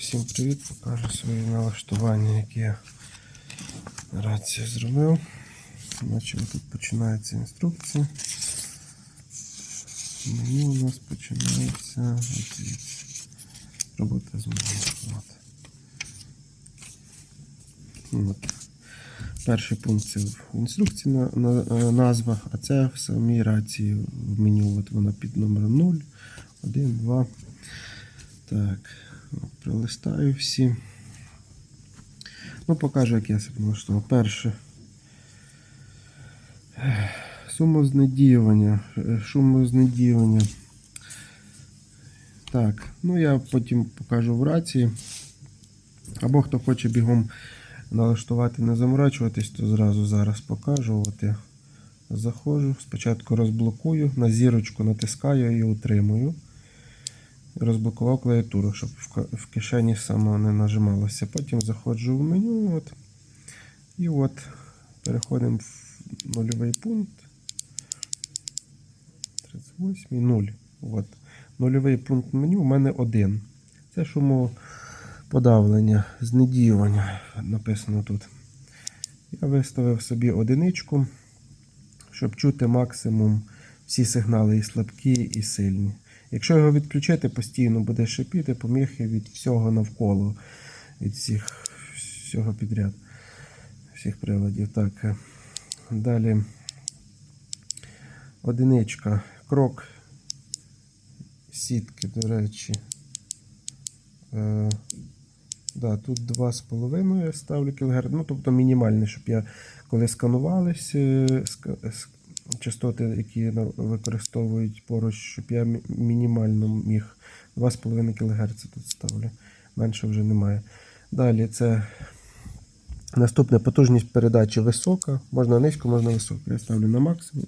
Всім привіт, покажу свої налаштування, які я рацію зробив. Бачимо, тут починається інструкція. Меню у нас починається. Робота з. От. Перший пункт це в інструкції на, на, назва, а це в самій рації в вона під номером 0, 1, 2. Так, от, пролистаю всі. Ну, покажу, як я себе налаштував. Перше. Сумознедіювання. Шумознедіювання. Так, ну я потім покажу в рації. Або хто хоче бігом налаштувати, не заморачуватись, то зразу зараз покажу. От я заходжу, спочатку розблокую, на зірочку натискаю і утримую. Розблокував клавіатуру, щоб в кишені само не нажималося. Потім заходжу в меню. От, і от переходимо в нульовий пункт. 38 0. От. Нульовий пункт меню у мене один. Це шумоподавлення, знедіювання написано тут. Я виставив собі одиничку, щоб чути максимум всі сигнали і слабкі, і сильні. Якщо його відключити, постійно буде шипіти поміхи від всього навколо, від всіх, всього підряд, всіх приладів. Так. е, Далі одиничка. Крок сітки, до речі. Е, да, тут 2,5 я ставлю кілогерц. Ну, тобто мінімальний, щоб я коли сканувались е, частоти, які використовують поруч, щоб я мінімально міг 2,5 кГц тут ставлю. Менше вже немає. Далі це наступне потужність передачі висока. Можна низько, можна високо. Я ставлю на максимум.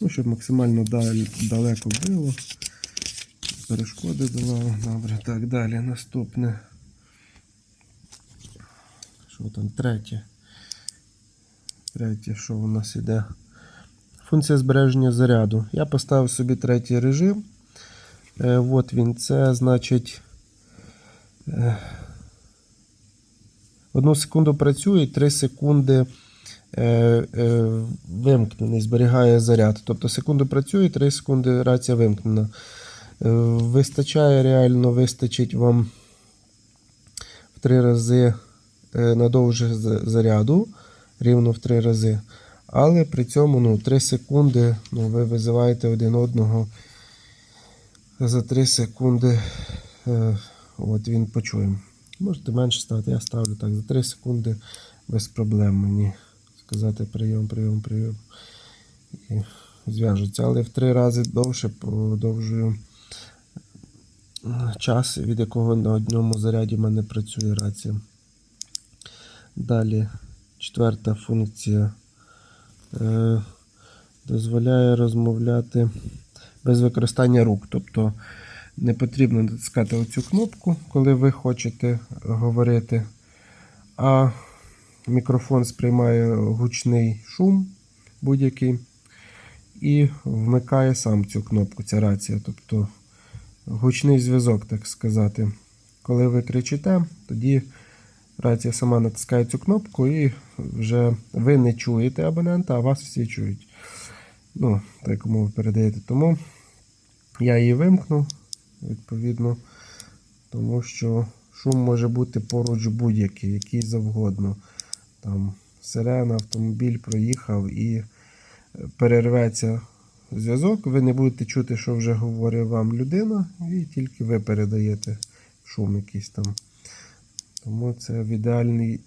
Ну, щоб максимально даль- далеко було. Перешкоди давало. Добре, так, далі. Наступне. Що там? Третє. Третє, що у нас іде? Функція збереження заряду. Я поставив собі третій режим. Е, от він. Це значить. Е, одну секунду працює, і 3 секунди е, е, вимкнений, зберігає заряд. Тобто секунду працює, 3 секунди рація вимкнена. Е, Вистачає реально, вистачить вам в 3 рази е, надовже заряду, рівно в 3 рази. Але при цьому ну, 3 секунди ну, ви визиваєте один одного. За 3 секунди е, от він почує. Можете менше ставити, я ставлю так. За 3 секунди без проблем мені сказати прийом, прийом, прийом. І зв'яжуться. Але в 3 рази довше подовжую е, час, від якого на одному заряді в мене працює рація. Далі четверта функція дозволяє розмовляти без використання рук. Тобто не потрібно натискати оцю кнопку, коли ви хочете говорити, а мікрофон сприймає гучний шум будь-який і вмикає сам цю кнопку, ця рація. Тобто гучний зв'язок, так сказати. Коли ви кричите, тоді рація сама натискає цю кнопку і вже ви не чуєте абонента, а вас всі чують. Ну, так кому ви передаєте. Тому я її вимкнув, відповідно, тому що шум може бути поруч будь-який, який завгодно. Там сирена, автомобіль проїхав і е, перерветься зв'язок. Ви не будете чути, що вже говорить вам людина, і тільки ви передаєте шум якийсь там. Тому це в ідеальній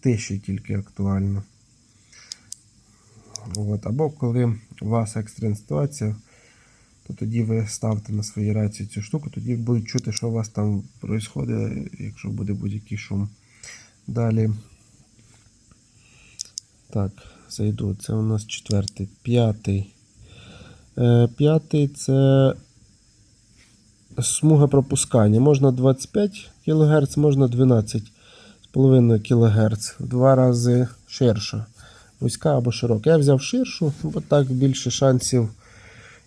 тиші тільки актуально. От. Або коли у вас екстрена ситуація, то тоді ви ставте на своїй рації цю штуку, тоді будуть чути, що у вас там відбувається, якщо буде будь-який шум. Далі. Так, зайду. Це у нас четвертий. П'ятий. Е, п'ятий це смуга пропускання. Можна 25 кГц, можна 12,5 кГц. В два рази ширша. Вузька або широка. Я взяв ширшу, бо так більше шансів,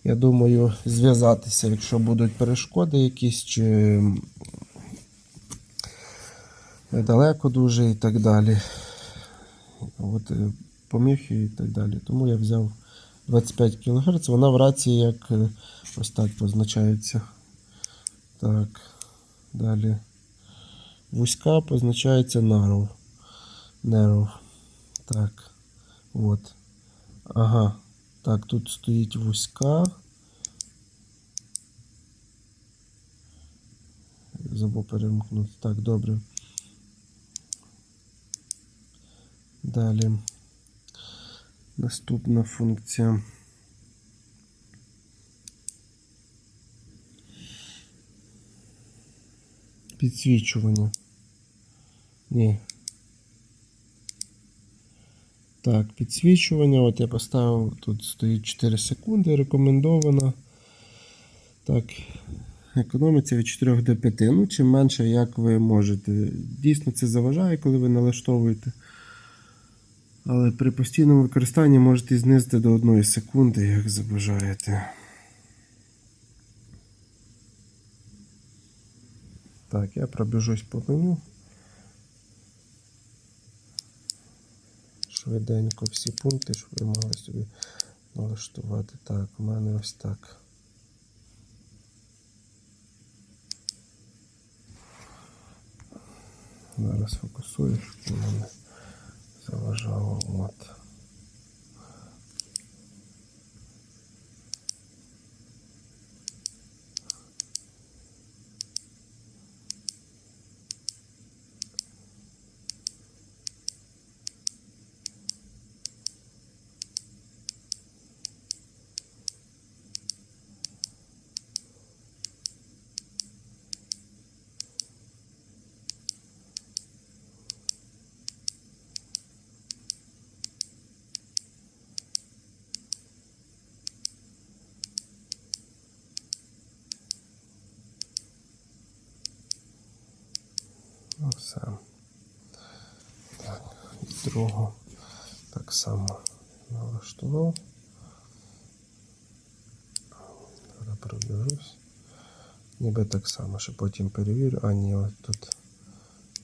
я думаю, зв'язатися, якщо будуть перешкоди якісь, чи далеко дуже і так далі. От е, поміхи і так далі. Тому я взяв 25 кГц. Вона в рації як е, ось так позначається. Так, далі. Вузька позначається narrow. Narrow. Так. От. Ага. Так, тут стоїть вузька. Забув перемкнути. Так, добре. Далі. Наступна функція. Підсвічування. Ні. Так, підсвічування. От я поставив, тут стоїть 4 секунди, рекомендовано. Так, економиться від 4 до 5. Ну, чим менше, як ви можете. Дійсно, це заважає, коли ви налаштовуєте. Але при постійному використанні можете знизити до 1 секунди, як забажаєте. Так, я пробіжусь по меню. Швиденько всі пункти, щоб ви могли собі налаштувати. Так, у мене ось так. Зараз фокусую, щоб воно не заважало. От. Ну, все. Так, і другу так само налаштував. Зараз пробіжусь. Ніби так само, що потім перевірю. А ні, от тут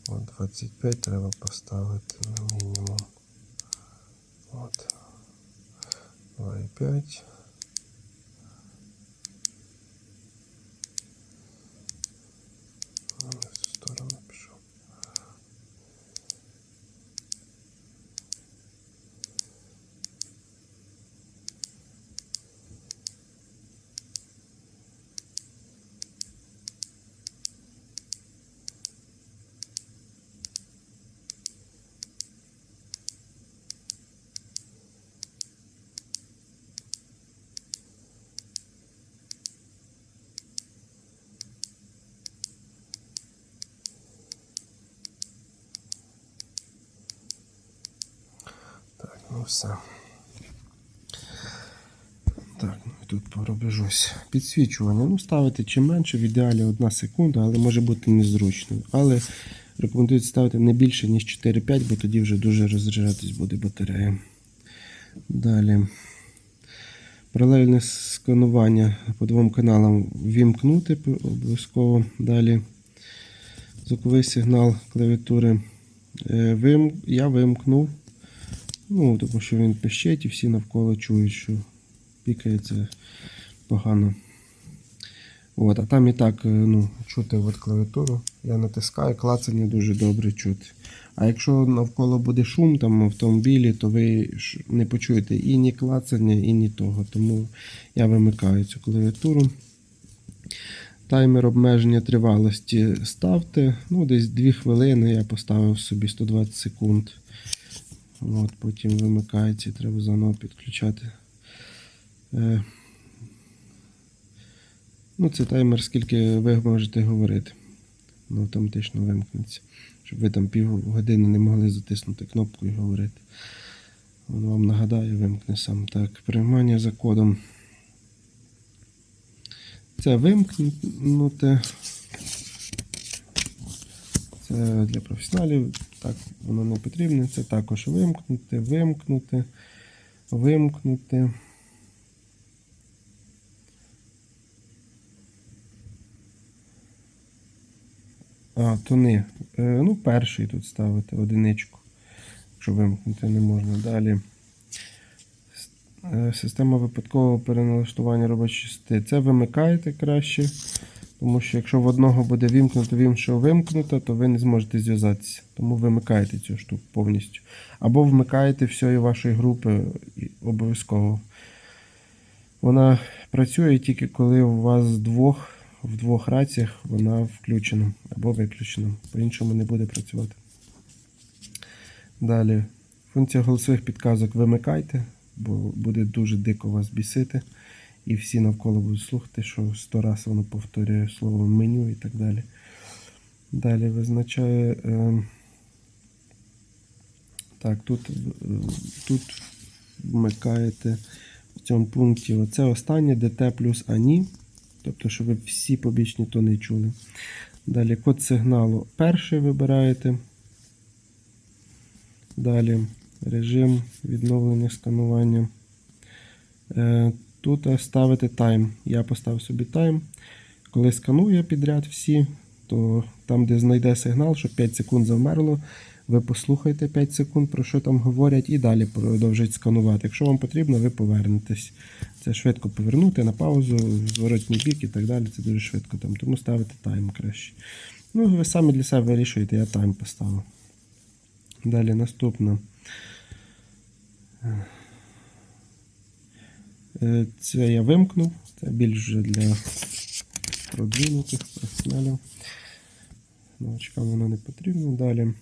от 25 треба поставити на мінімум. От. 2,5. Ну, в цю сторону пішов. Так, все. Так, ну і тут пробіжусь. Підсвічування. Ну, ставити чим менше, в ідеалі 1 секунда, але може бути незручно. Але рекомендують ставити не більше, ніж 4-5, бо тоді вже дуже розряджатись буде батарея. Далі. Паралельне сканування по двом каналам вімкнути обов'язково. Далі. Звуковий сигнал клавіатури. Е. Я вимкнув. Ну, тому що він пищить і всі навколо чують, що пікається погано. От, а там і так е, ну, чути от клавіатуру. Я натискаю, клацання дуже добре чути. А якщо навколо буде шум там автомобілі, то ви не почуєте і ні клацання, і ні того. Тому я вимикаю цю клавіатуру. Таймер обмеження тривалості ставте. Ну, десь 2 хвилини я поставив собі 120 секунд. От, потім вимикається і треба заново підключати. Е, ну, це таймер, скільки ви можете говорити. Воно автоматично вимкнеться. Щоб ви там півгодини не могли затиснути кнопку і говорити. Воно вам нагадає, вимкне сам. Так, приймання за кодом. Це вимкнути. Це для професіоналів. Так, воно не потрібне. Це також вимкнути, вимкнути, вимкнути. А, тони. Е, ну, перший тут ставити одиничку. Якщо вимкнути не можна. Далі. Е, Система випадкового переналаштування робочої частоти. Це вимикаєте краще. Тому що якщо в одного буде вімкнуто, в іншого вимкнуто, то ви не зможете зв'язатися. Тому вимикаєте цю штуку повністю. Або вмикаєте всієї вашої групи обов'язково. Вона працює тільки коли у вас двох, в двох раціях вона включена або виключена. По-іншому не буде працювати. Далі. Функція голосових підказок вимикайте, бо буде дуже дико вас бісити. І всі навколо будуть слухати, що сто разів воно повторює слово меню і так далі. Далі визначає. Е, так, тут, е, тут вмикаєте в цьому пункті оце останнє ДТ плюс АНІ. Тобто, щоб ви всі побічні тони чули. Далі код сигналу перший вибираєте. Далі режим відновлення сканування. Е, Тут ставите тайм. Я поставив собі тайм. Коли сканує підряд всі, то там, де знайде сигнал, щоб 5 секунд завмерло, ви послухайте 5 секунд, про що там говорять, і далі продовжують сканувати. Якщо вам потрібно, ви повернетесь. Це швидко повернути на паузу, зворотній бік і так далі. Це дуже швидко там. Тому ставите тайм краще. Ну, ви самі для себе вирішуєте, я тайм поставив. Далі наступне. Е, Це я вимкнув. Це більш для продвинутих професіоналів. Новачкам воно не потрібно. Далі.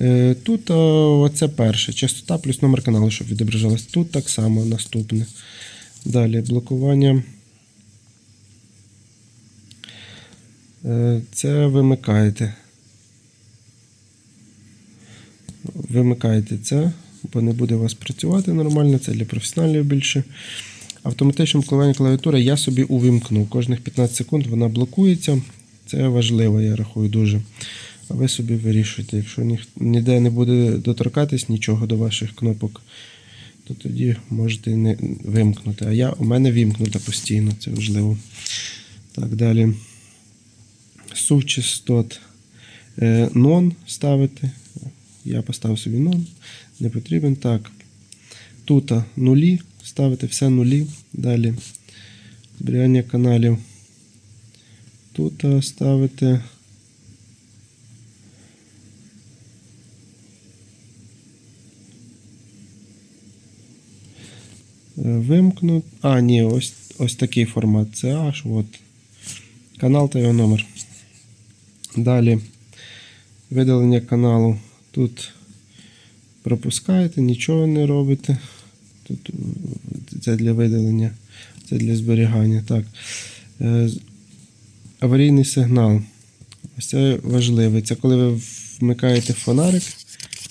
Е, Тут о, оце перше. Частота плюс номер каналу, щоб відображалось. Тут так само наступне. Далі блокування. Е, Це вимикаєте. Вимикаєте це, бо не буде у вас працювати нормально, це для професіоналів більше. Автоматичне вкладання клавіатури я собі увімкнув. Кожних 15 секунд вона блокується. Це важливо, я рахую дуже. А ви собі вирішуєте. Якщо ніх- ніде не буде доторкатись нічого до ваших кнопок, то тоді можете не вимкнути. А я, у мене вімкнута постійно, це важливо. Так, далі. Сув частот е, нон ставити. Я поставив собі нон, не потрібен. Так. Тут нулі, ставити все нулі. Далі. Зберігання каналів. Тут ставити. Вимкнути. А, ні, ось, ось такий формат. Це аж от. Канал та його номер. Далі. Видалення каналу. Тут пропускаєте, нічого не робите. Тут е, це для видалення, це для зберігання. Так. Е, Аварійний сигнал. Ось це важливий. Це коли ви вмикаєте фонарик,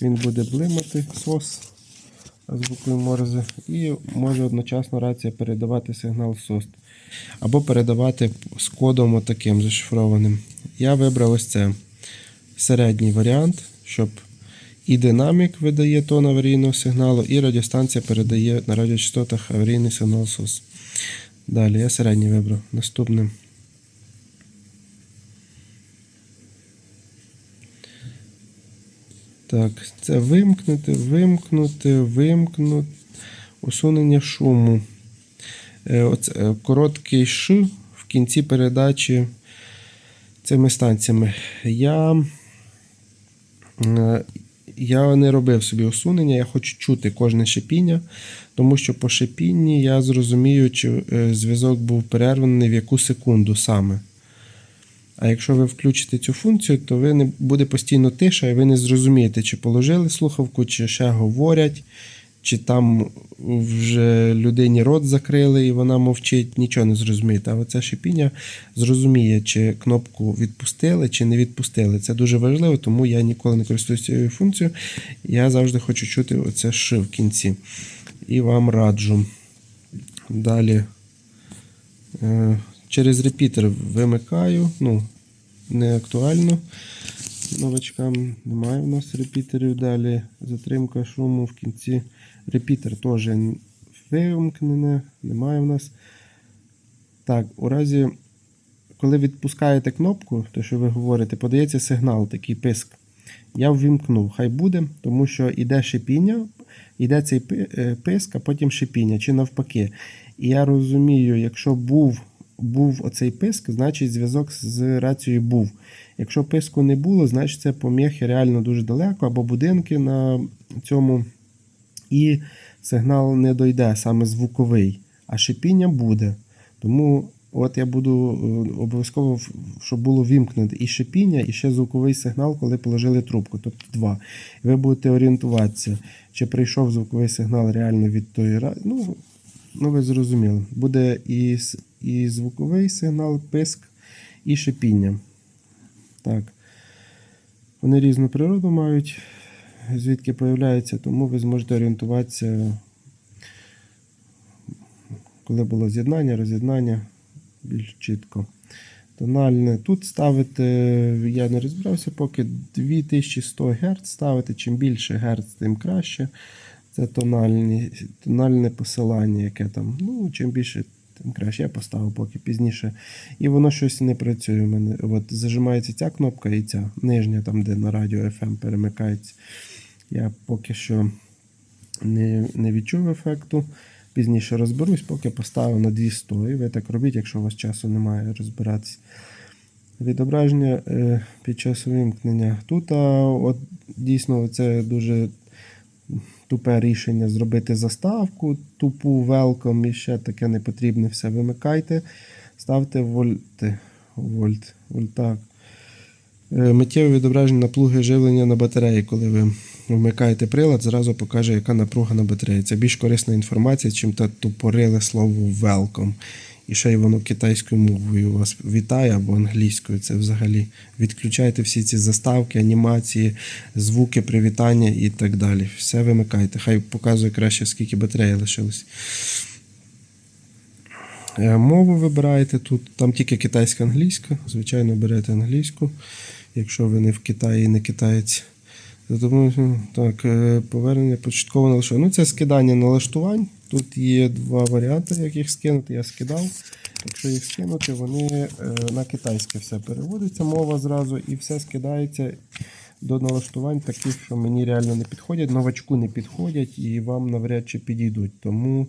він буде блимати сос звукою морзе, і може одночасно рація передавати сигнал СОСТ. Або передавати з кодом отаким зашифрованим. Я вибрав ось це середній варіант, щоб і динамік видає тон аварійного сигналу, і радіостанція передає на радіочастотах аварійний сигнал СОС. Далі я середній вибрав. Наступне. Так, це вимкнути, вимкнути, вимкнути. Усунення шуму. Оце, е, короткий Ш в кінці передачі цими станціями. Я, е, я не робив собі усунення, я хочу чути кожне шипіння, тому що по шипінні я зрозумію, чи е, зв'язок був перерваний в яку секунду саме. А якщо ви включите цю функцію, то ви не буде постійно тиша, і ви не зрозумієте, чи положили слухавку, чи ще говорять, чи там вже людині рот закрили і вона мовчить, нічого не зрозумієте. А оце шипіння зрозуміє, чи кнопку відпустили, чи не відпустили. Це дуже важливо, тому я ніколи не користуюся цією функцією. Я завжди хочу чути оце «ш» в кінці. І вам раджу. Далі. Е, Через репітер вимикаю. Ну, не актуально. Новачкам немає у нас репітерів. Далі затримка шуму в кінці. Репітер теж вимкнене, немає у нас. Так, у разі, коли відпускаєте кнопку, то що ви говорите, подається сигнал, такий писк. Я ввімкнув, хай буде, тому що йде шипіння, йде цей е, писк, а потім шипіння, чи навпаки. І я розумію, якщо був, був оцей писк, значить зв'язок з рацією був. Якщо писку не було, значить це поміхи реально дуже далеко, або будинки на цьому, і сигнал не дойде, саме звуковий, а шипіння буде. Тому от я буду е, обов'язково, щоб було вімкнути і шипіння, і ще звуковий сигнал, коли положили трубку, тобто два. І ви будете орієнтуватися, чи прийшов звуковий сигнал реально від тої Ну, ну ви зрозуміли. Буде і, і звуковий сигнал, писк, і шипіння. Так. Вони різну природу мають, звідки появляються, тому ви зможете орієнтуватися, коли було з'єднання, роз'єднання більш чітко. Тональне. Тут ставити, я не розбирався, поки 2100 Гц ставити. Чим більше Гц, тим краще. Це тональні, тональне посилання, яке там. Ну, чим більше, тим краще. Я поставив поки пізніше. І воно щось не працює у мене. От зажимається ця кнопка і ця нижня, там, де на радіо FM перемикається. Я поки що не, не відчув ефекту. Пізніше розберусь, поки поставив на 200. І ви так робіть, якщо у вас часу немає розбиратись. Відображення е, під час вимкнення. Тут а, от, дійсно це дуже тупе рішення зробити заставку, тупу welcome і ще таке непотрібне все. Вимикайте, ставте вольти. Вольт, вольтак. Е, Миттєве відображення напруги живлення на батареї. Коли ви вмикаєте прилад, зразу покаже, яка напруга на батареї. Це більш корисна інформація, чим те тупориле слово welcome. І ще й воно китайською мовою вас вітає або англійською. Це взагалі. Відключайте всі ці заставки, анімації, звуки, привітання і так далі. Все вимикайте. Хай показує краще, скільки батареї лишилось. Е, Мову вибираєте тут, там тільки китайська англійська. Звичайно, берете англійську, якщо ви не в Китаї і не китаєць. Так, е, повернення початково налаштування. Ну, це скидання налаштувань. Тут є два варіанти, як їх скинути. Я скидав. Якщо їх скинути, вони е, на китайське все переводиться, мова зразу, і все скидається до налаштувань таких, що мені реально не підходять, новачку не підходять і вам навряд чи підійдуть. Тому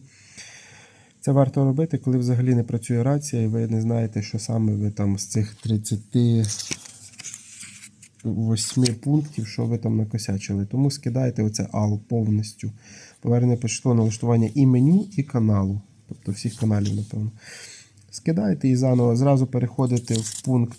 це варто робити, коли взагалі не працює рація, і ви не знаєте, що саме ви там з цих 38 пунктів, що ви там накосячили. Тому скидайте оце AL повністю. Повернення початкового налаштування і меню, і каналу. Тобто всіх каналів, напевно. Скидайте і заново зразу переходите в пункт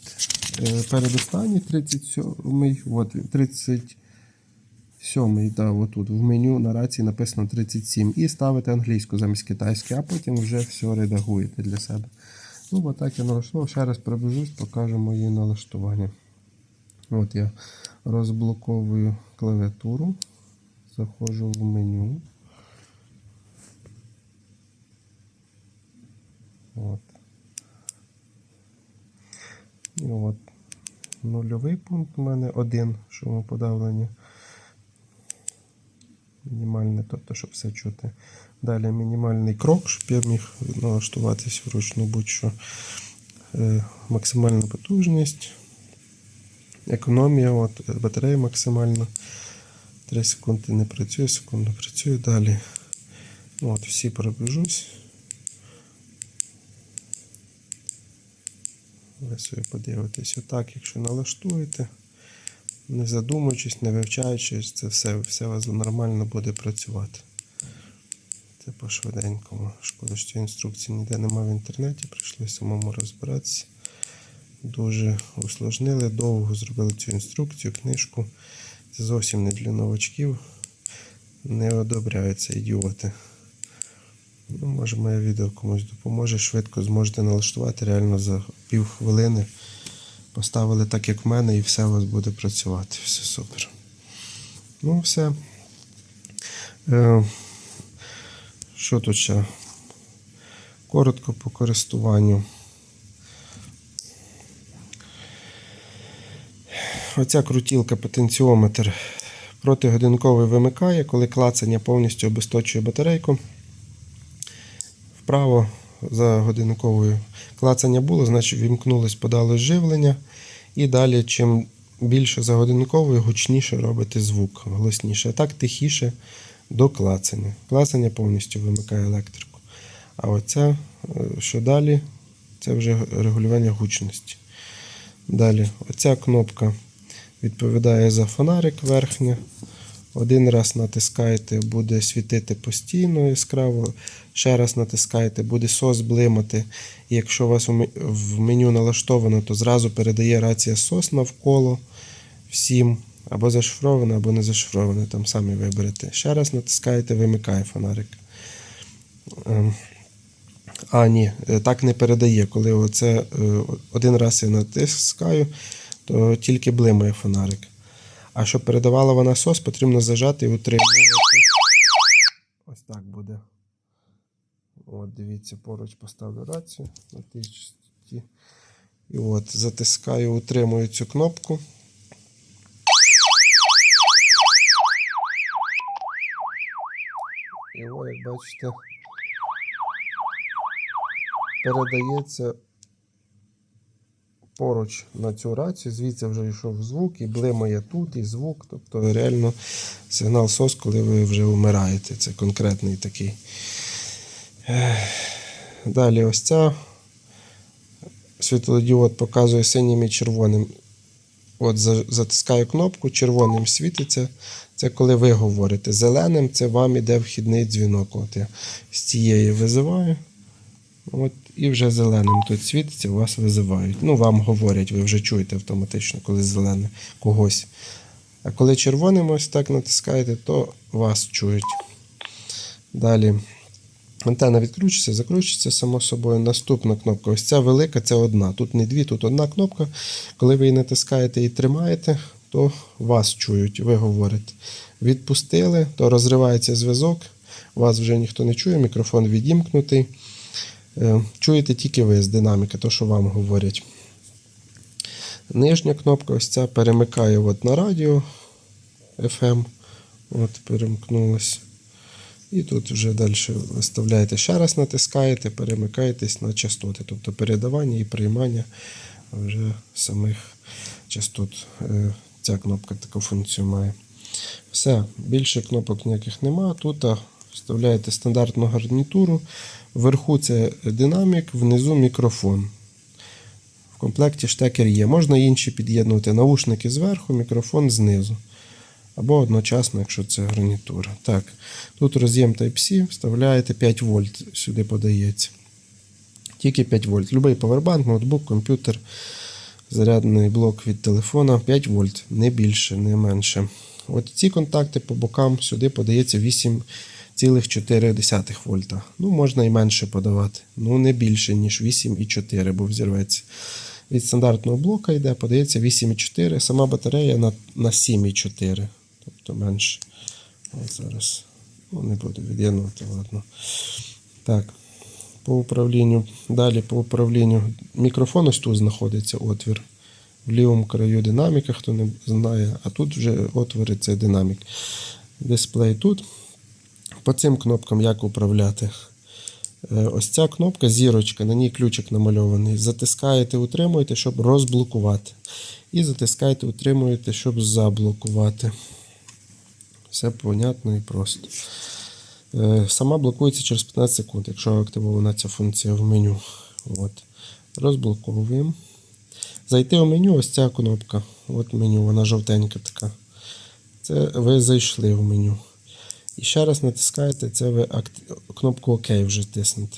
е, передостанній, 37-й. От, 37-й, да, отут в меню на рації написано 37. І ставите англійську замість китайської, а потім вже все редагуєте для себе. Ну, от так я налаштував. Ще раз пробіжусь, покажу мої налаштування. От я розблоковую клавіатуру, заходжу в меню. От. І от нульовий пункт у мене один шумоподавлення. Мінімальне, тобто, щоб все чути. Далі мінімальний крок, щоб я міг налаштуватись вручну будь-що. Е, максимальна потужність. Економія, от, батарея максимальна. 3 секунди не працює, секунду працює далі. Ну, От, всі пробіжусь. Ви собі подивитесь отак, якщо налаштуєте, не задумуючись, не вивчаючись, це все, все у вас нормально буде працювати. Це по швиденькому. Шкода, що інструкції ніде немає в інтернеті, прийшлося самому розбиратися. Дуже усложнили, довго зробили цю інструкцію, книжку. Це зовсім не для новачків. Не одобряються ідіоти. Ну, може, моє відео комусь допоможе. Швидко зможете налаштувати реально за пів хвилини. Поставили так, як в мене, і все у вас буде працювати. Все супер. Ну, все. Е, що тут ще? Коротко по користуванню. Оця крутілка потенціометр протигодинковий вимикає, коли клацання повністю обесточує батарейку. Вправо за годинниковою клацання було, значить вімкнулось, подало живлення. І далі, чим більше за годинниковою, гучніше робите звук, голосніше. А так тихіше до клацання. Клацання повністю вимикає електрику. А оця, е, що далі, це вже регулювання гучності. Далі, оця кнопка відповідає за фонарик верхня. Один раз натискаєте, буде світити постійно яскраво. Ще раз натискаєте, буде сос блимати. І якщо у вас в меню налаштовано, то зразу передає рація сос навколо всім. Або зашифроване, або не зашифроване, там самі виберете. Ще раз натискаєте, вимикає фонарик. Ем, А, ні, е, так не передає. Коли оце е, один раз я натискаю, то тільки блимає фонарик. А щоб передавала вона сос, потрібно зажати і утримувати. Ось так буде. От, дивіться, поруч поставлю рацію на тій частоті. І от, затискаю, утримую цю кнопку. І о, як бачите, передається поруч на цю рацію, звідси вже йшов звук, і блимає тут, і звук. Тобто реально сигнал СОС, коли ви вже вмираєте. Це конкретний такий. Далі ось ця світлодіод показує синім і червоним. От затискаю кнопку, червоним світиться. Це коли ви говорите. Зеленим це вам іде вхідний дзвінок. От я з цієї визиваю. От, і вже зеленим тут світиться, вас визивають. Ну, вам говорять, ви вже чуєте автоматично, коли зелене когось. А коли червоним ось так натискаєте, то вас чують. Далі. Антенна відкручується, закручується само собою. Наступна кнопка. Ось ця велика, це одна. Тут не дві, тут одна кнопка. Коли ви її натискаєте і тримаєте, то вас чують, ви говорите. Відпустили, то розривається зв'язок, вас вже ніхто не чує, мікрофон відімкнутий. Е, Чуєте тільки ви з динаміки, то, що вам говорять. Нижня кнопка ось ця перемикає от на радіо FM. От, перемкнулась. І тут вже далі виставляєте ще раз натискаєте, перемикаєтесь на частоти, тобто передавання і приймання вже самих частот. Е, Ця кнопка таку функцію має. Все, більше кнопок ніяких нема. Тут вставляєте стандартну гарнітуру. Вверху це динамік, внизу мікрофон. В комплекті штекер є. Можна інші під'єднувати наушники зверху, мікрофон знизу. Або одночасно, якщо це гарнітура. Так, тут роз'єм Type-C, вставляєте 5 вольт, сюди подається. Тільки 5 вольт. Любий павербанк, ноутбук, комп'ютер, зарядний блок від телефона 5 вольт, не більше, не менше. От ці контакти по бокам сюди подається 8,4 вольта. Ну, можна і менше подавати. Ну, не більше, ніж 8,4, бо взірветься. Від стандартного блока йде, подається 8,4, сама батарея на, на 7,4, тобто менше. От зараз ну, не буду від'єднувати, ладно. Так, по управлінню. Далі по управлінню. Мікрофон ось тут знаходиться отвір. В лівому краю динаміка, хто не знає, а тут вже отвори динамік. Дисплей тут. По цим кнопкам як управляти? Е, Ось ця кнопка зірочка, на ній ключик намальований. Затискаєте, утримуєте, щоб розблокувати. І затискаєте, утримуєте, щоб заблокувати. Все понятно і просто. Е, Сама блокується через 15 секунд, якщо активована ця функція в меню. От. Розблоковуємо. Зайти у меню, ось ця кнопка. От меню, вона жовтенька така. Це ви зайшли в меню. І ще раз натискаєте, це ви кнопку ОК вже тиснете.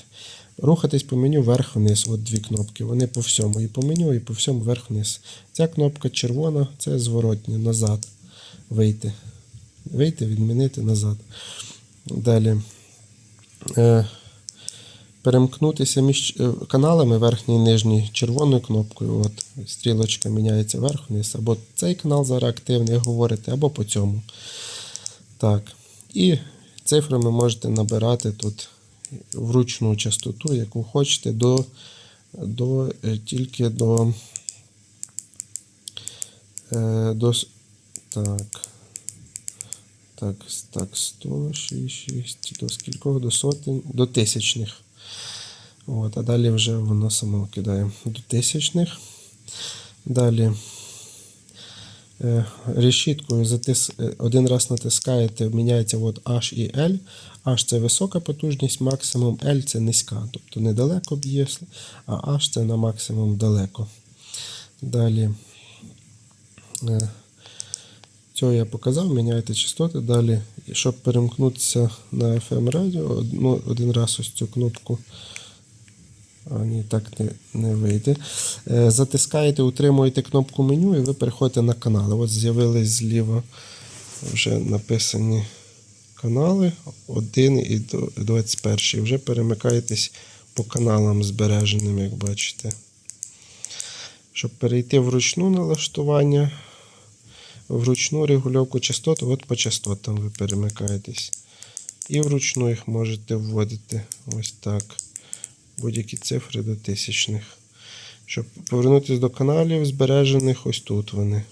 Рухатись по меню вверх-вниз. От дві кнопки. Вони по всьому. І по меню, і по всьому вверх-вниз. Ця кнопка червона, це зворотня, назад. Вийти. Вийти, відмінити назад. Далі. Е, перемкнутися між е, каналами верхній і нижній червоною кнопкою. От, стрілочка міняється вверх-вниз. Або цей канал зараз активний, говорите, або по цьому. Так. І цифрами можете набирати тут вручну частоту, яку хочете, до, до, е, тільки до, е, до. Так. Так, так, 106, до скількох? До сотень, до тисячних. От, а далі вже воно само кидає до тисячних. Далі решіткою затис... е, один раз натискаєте, міняється от H і L. H це висока потужність, максимум L це низька, тобто недалеко б'є, а H це на максимум далеко. Далі. Е, Цього я показав, міняйте частоти. Далі, щоб перемкнутися на FM радіо, один раз ось цю кнопку. Ні, так не, не вийде. Е, затискаєте, утримуєте кнопку меню і ви переходите на канали. От з'явились зліва вже написані канали 1 і до- 21. Вже перемикаєтесь по каналам збереженим, як бачите. Щоб перейти в ручну налаштування, вручну регульовку частот, от по частотам ви перемикаєтесь. І вручну їх можете вводити ось так. Будь-які цифри до тисячних. Щоб повернутися до каналів збережених, ось тут вони.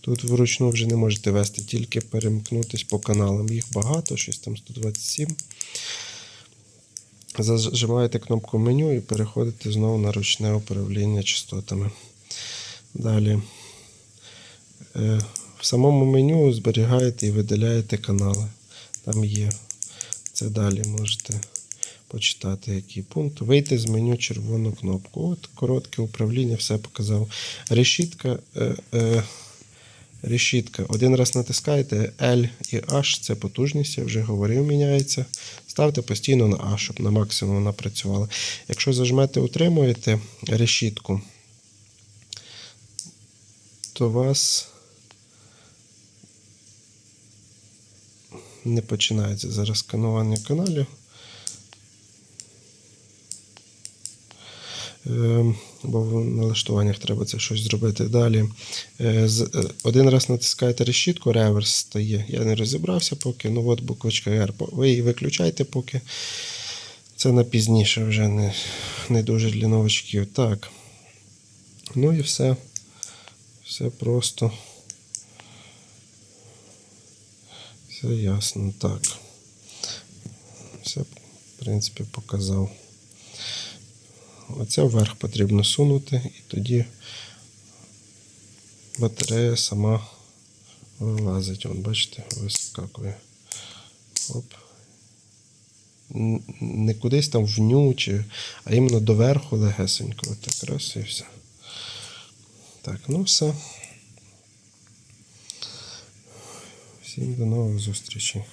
Тут вручну вже не можете вести, тільки перемкнутися по каналам. Їх багато, щось там 127. Зажимаєте кнопку меню і переходите знову на ручне управління частотами. Далі. Е, В самому меню зберігаєте і видаляєте канали. Там є. Це далі можете почитати, який пункт. Вийти з меню червону кнопку. От коротке управління, все показав. Решітка. Е, е, решітка. Один раз натискаєте L і H, це потужність, я вже говорив, міняється. Ставте постійно на A, щоб на максимум вона працювала. Якщо зажмете, утримуєте решітку, то вас не починається зараз сканування каналів. Бо в налаштуваннях треба це щось зробити. Далі. Е, е, Один раз натискаєте решітку, реверс стає. Я не розібрався поки. Ну от буквочка R. Ви її виключайте поки. Це на пізніше вже не, не дуже для новачків. Так. Ну і все. Все просто. Все ясно. Так. Все, в принципі, показав. Оце вверх потрібно сунути, і тоді батарея сама вилазить. Вон, бачите, вискакує. Оп. Не кудись там вню, чи, а іменно доверху легесенько. Так, раз і все. Так, ну все. Всім до нових зустрічей.